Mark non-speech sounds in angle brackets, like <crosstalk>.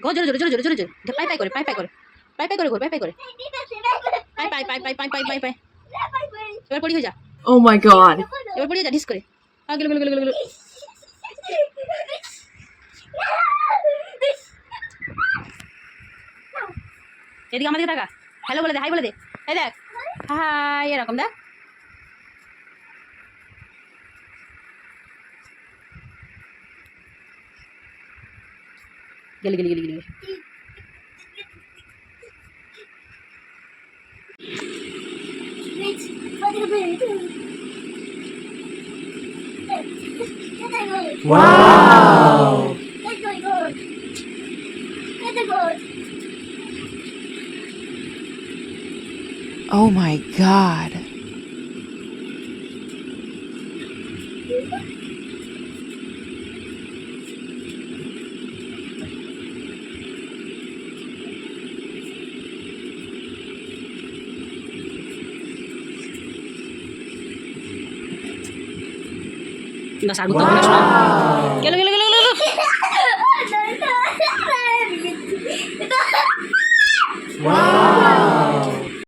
গো জোরে জোরে জোরে জোরে জোরে জোরে পাই পাই করে পাই পাই করে পাই পাই করে পাই পাই করে পাই পাই পাই পাই পাই পাই পাই পাই এবার পড়ি হয়ে যা। Oh. এবার পড়ি হয়ে যা ঢিস করে। আ, গেলো গেলো গেলো গেলো গেলো। এদিকে আমাদেরকে টাকা হ্যালো বলে দে হাই বলে দে। এই দেখ। হাই এরকম দেখ। গেলি গেলি গেলি গেলি গেলি। Wow! Oh my god. Nasagot ako next one. Galo, galo, galo. Wow! <laughs>